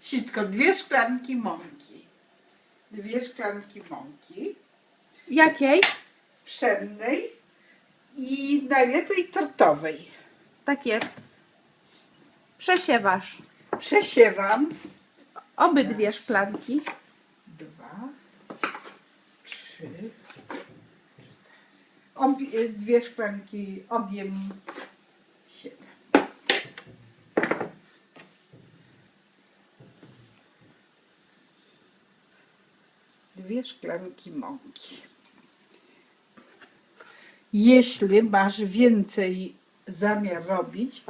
sitko, dwie szklanki mąki. Dwie szklanki mąki Jakiej? pszennej i najlepiej tortowej. Tak jest. Przesiewasz Przesiewam. obydwie szklanki. Dwa, trzy, obie, dwie szklanki, objem Dwie szklanki mąki. Jeśli masz więcej zamiar robić,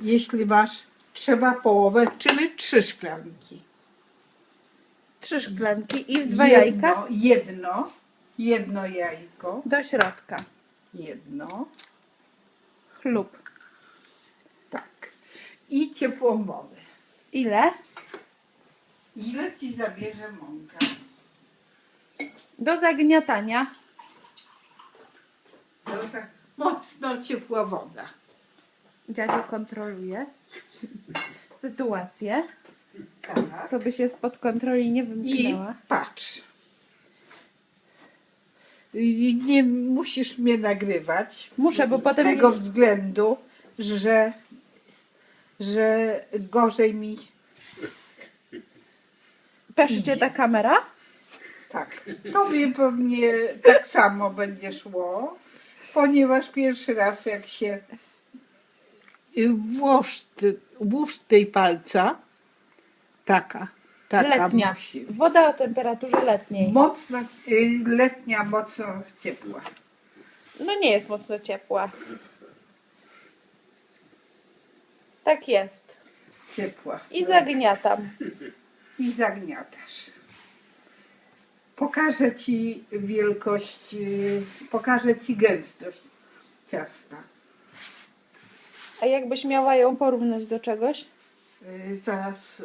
jeśli masz, trzeba połowę, czyli trzy szklanki. Trzy szklanki i dwa jajka Jedno, jedno jajko, do środka. jedno, Chlub. tak. I ciepłą wodę. Ile? Ile ci zabierze mąka? Do zagniatania. Mocno ciepła woda. Dziadziu kontroluje sytuację, Tak. co by się spod kontroli nie I wymknęła. patrz. I Nie musisz mnie nagrywać. Muszę, bo z potem tego nie- względu, że, że gorzej mi Peszy cię ta kamera? Tak, tobie pewnie tak samo będzie szło, ponieważ pierwszy raz jak się y, włóż, ty- włóż tej palca, taka, taka Letnia. musi. Woda o temperaturze letniej. Mocno, y, letnia, mocno ciepła. No nie jest mocno ciepła. Tak jest. Ciepła. I zagniatam. I zagniatasz. Pokażę Ci wielkość, y, pokażę Ci gęstość ciasta. A jakbyś miała ją porównać do czegoś? Y, Zaraz,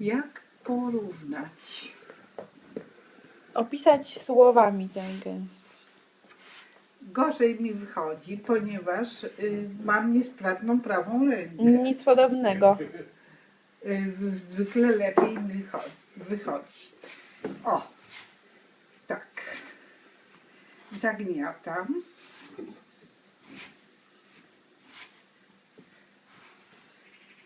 jak porównać? Opisać słowami tę gęstość. Gorzej mi wychodzi, ponieważ y, mam niesprawną prawą rękę. Nic podobnego. Zwykle lepiej wychodzi. O, tak. Zagniatam.